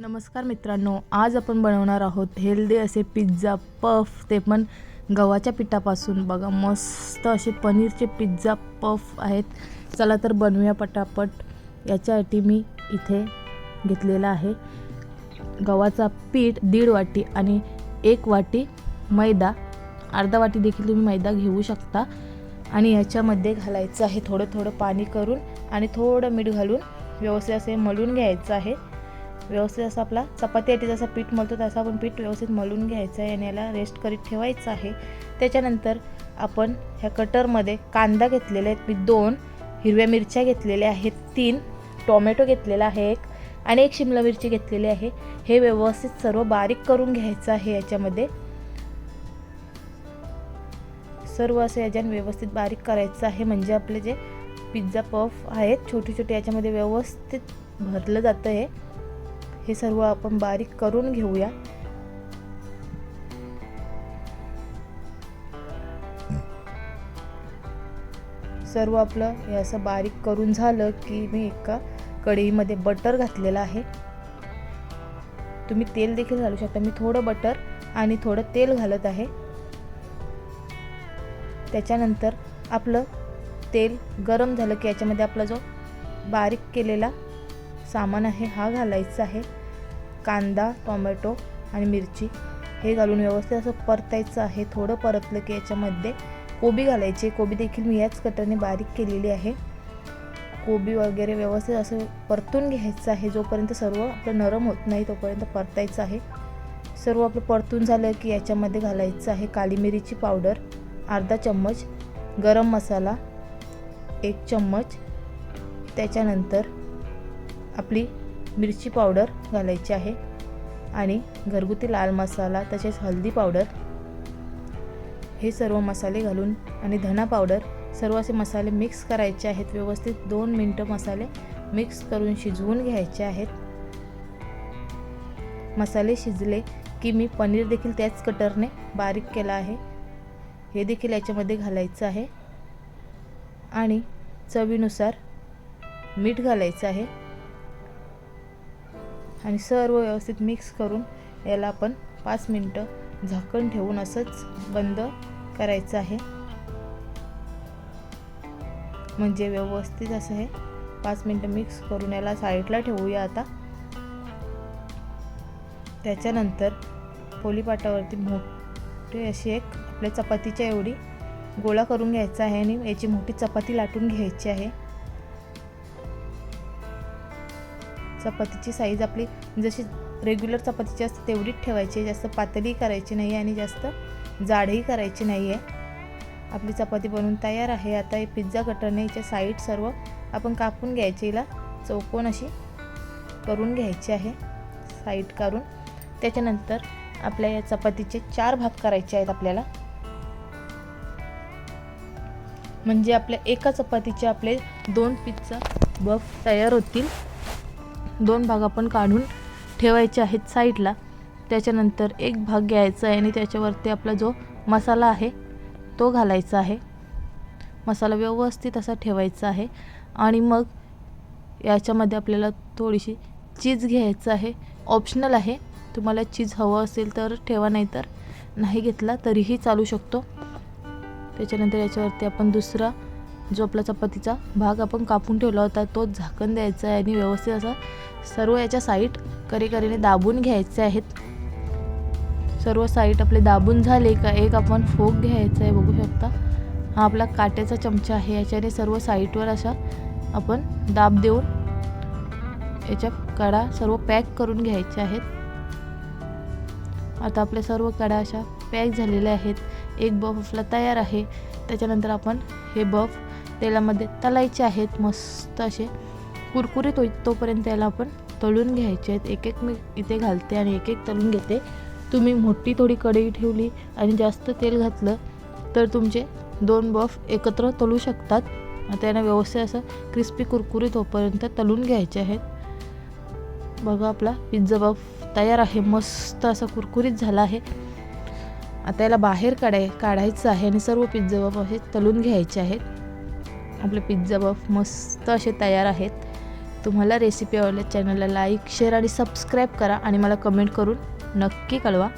नमस्कार मित्रांनो आज आपण बनवणार आहोत हेल्दी असे पिझ्झा पफ. ते पण गव्हाच्या पिठापासून. बघा मस्त असे पनीरचे पिझ्झा पफ आहेत. चला तर बनवूया पटापट. याच्यासाठी मी इथे घेतलेला आहे गव्हाचा पीठ दीड वाटी आणि एक वाटी मैदा. अर्धा वाटी देखील तुम्ही मैदा घेऊ शकता. आणि याच्यामध्ये घालायचं आहे थोडं थोडं पाणी करून आणि थोडं मीठ घालून व्यवस्थित असे मळून घ्यायचं आहे. व्यवस्थित असं आपला चपातीसाठी जसं पीठ मळतो तसं आपण पीठ व्यवस्थित मळून घ्यायचं आहे आणि याला रेस्ट करीत ठेवायचं आहे. त्याच्यानंतर आपण ह्या कटरमध्ये कांदा घेतलेले आहेत. मी दोन हिरव्या मिरच्या घेतलेल्या आहेत. तीन टोमॅटो घेतलेला आहे एक आणि एक शिमला मिरची घेतलेली आहे. हे व्यवस्थित सर्व बारीक करून घ्यायचं आहे याच्यामध्ये. सर्व असं याच्याने व्यवस्थित बारीक करायचं आहे. म्हणजे आपले जे पिझ्झा पफ आहेत छोटे छोटे याच्यामध्ये व्यवस्थित भरलं जातं हे. हे सर्व आपण बारीक करून घेऊया. सर्व आपलं हे असं बारीक करून झालं की मी एका कढईमध्ये बटर घातलेलं आहे. तुम्ही तेल देखील घालू शकता. मी थोडं बटर आणि थोडं तेल घालत आहे. त्याच्यानंतर आपलं तेल गरम झालं की याच्यामध्ये आपला जो बारीक केलेला सामान आहे हा घालायचा आहे. कांदा टोमॅटो आणि मिरची हे घालून व्यवस्थित असं परतायचं आहे. थोडं परतलं की याच्यामध्ये कोबी घालायची कोबी देखील मी याच कटरने बारीक केलेली आहे. कोबी वगैरे व्यवस्थित असं परतून घ्यायचं आहे. जोपर्यंत सर्व आपलं नरम होत नाही तोपर्यंत परतायचं आहे. सर्व आपलं परतून झालं की याच्यामध्ये घालायचं आहे काली मिरीची पावडर अर्धा चम्मच गरम मसाला एक चम्मच. त्याच्यानंतर आपली मिरची पावडर घालायची आहे आणि घरगुती लाल मसाला तसेच हळदी पावडर हे सर्व मसाले घालून आणि धना पावडर सर्व असे मसाले मिक्स करायचे आहेत. व्यवस्थित दोन मिनटं मसाले मिक्स करून शिजवून घ्यायचे आहेत. मसाले शिजले की मी पनीर देखील त्याच कटरने बारीक केला आहे. हे देखील याच्यामध्ये घालायचं आहे. आणि चवीनुसार मीठ घालायचं आहे. आणि सर्व व्यवस्थित मिक्स करून याला आपण पाच मिनटं झाकण ठेवून असंच बंद करायचं आहे. म्हणजे व्यवस्थित असं हे पाच मिनटं मिक्स करून याला साईडला ठेवूया आता. त्याच्यानंतर पोलीपाटावरती मोठी अशी एक आपल्या चपातीच्या एवढी गोळा करून घ्यायचा आहे आणि याची मोठी चपाती लाटून घ्यायची आहे. चपातीची साईज आपली जशी रेग्युलर चपातीची असते तेवढीच ठेवायची. जास्त पातळी करायची नाही आणि जास्त जाडही करायची नाही आहे आपली चपाती बनवून तयार आहे. आता हे पिझ्झा कटरने हिच्या साईड सर्व आपण कापून घ्यायची. हिला चौकोन अशी करून घ्यायची आहे. साईड काढून. त्याच्यानंतर आपल्या या चपातीचे चार भाग करायचे आहेत आपल्याला. म्हणजे आपल्या एका चपातीचे आपले दोन पिझ्झा बफ तयार होतील. दोन भाग आपण काढून ठेवायचे आहेत साईडला. त्याच्यानंतर एक भाग घ्यायचा आहे आणि त्याच्यावरती आपला जो मसाला आहे तो घालायचा आहे. मसाला व्यवस्थित असा ठेवायचा आहे आणि मग याच्यामध्ये आपल्याला थोडीशी चीज घ्यायचं आहे. ऑप्शनल आहे. तुम्हाला चीज हवं असेल तर ठेवा नाही तर नाही घेतला तरीही चालू शकतो. त्याच्यानंतर याच्यावरती आपण दुसरा जो आपला चपातीचा भाग आपण कापून ठेवला होता तो झाकण द्यायचा आहे आणि व्यवस्थित असा सर्व याच्या साईट करेकरीने दाबून घ्यायचे आहेत. सर्व साईट आपले दाबून झाले का एक आपण फोक घ्यायचा आहे बघू शकता. हा आपला काट्याचा चमचा आहे याच्याने सर्व साईटवर अशा आपण दाब देऊन याच्या कडा सर्व पॅक करून घ्यायच्या आहेत. आता आपल्या सर्व कडा अशा पॅक झालेल्या आहेत. एक बफ आपला तयार आहे. त्याच्यानंतर आपण हे बफ तेलामध्ये तलायचे आहेत मस्त असे. कुरकुरीत होई तोपर्यंत याला आपण तळून घ्यायचे आहेत. एक एक मी इथे घालते आणि एक एक तळून घेते. तुम्ही मोठी थोडी कढई ठेवली आणि जास्त तेल घातलं तर तुमचे दोन बफ एकत्र तळू शकतात. त्यांना व्यवस्थित असं क्रिस्पी कुरकुरीत तोपर्यंत तळून घ्यायचे आहेत. बघा आपला पिझ्झा बफ तयार आहे. मस्त असा कुरकुरीत झाला आहे. आता याला बाहेर काढाय काढायचं आहे आणि सर्व पिझ्झा बफ असे तळून घ्यायचे आहेत. आपले पिझ्झा बफ मस्त असे तयार आहेत. तुम्हाला रेसिपी आवडल्या चॅनलला लाईक शेअर आणि सबस्क्राईब करा आणि मला कमेंट करून नक्की कळवा.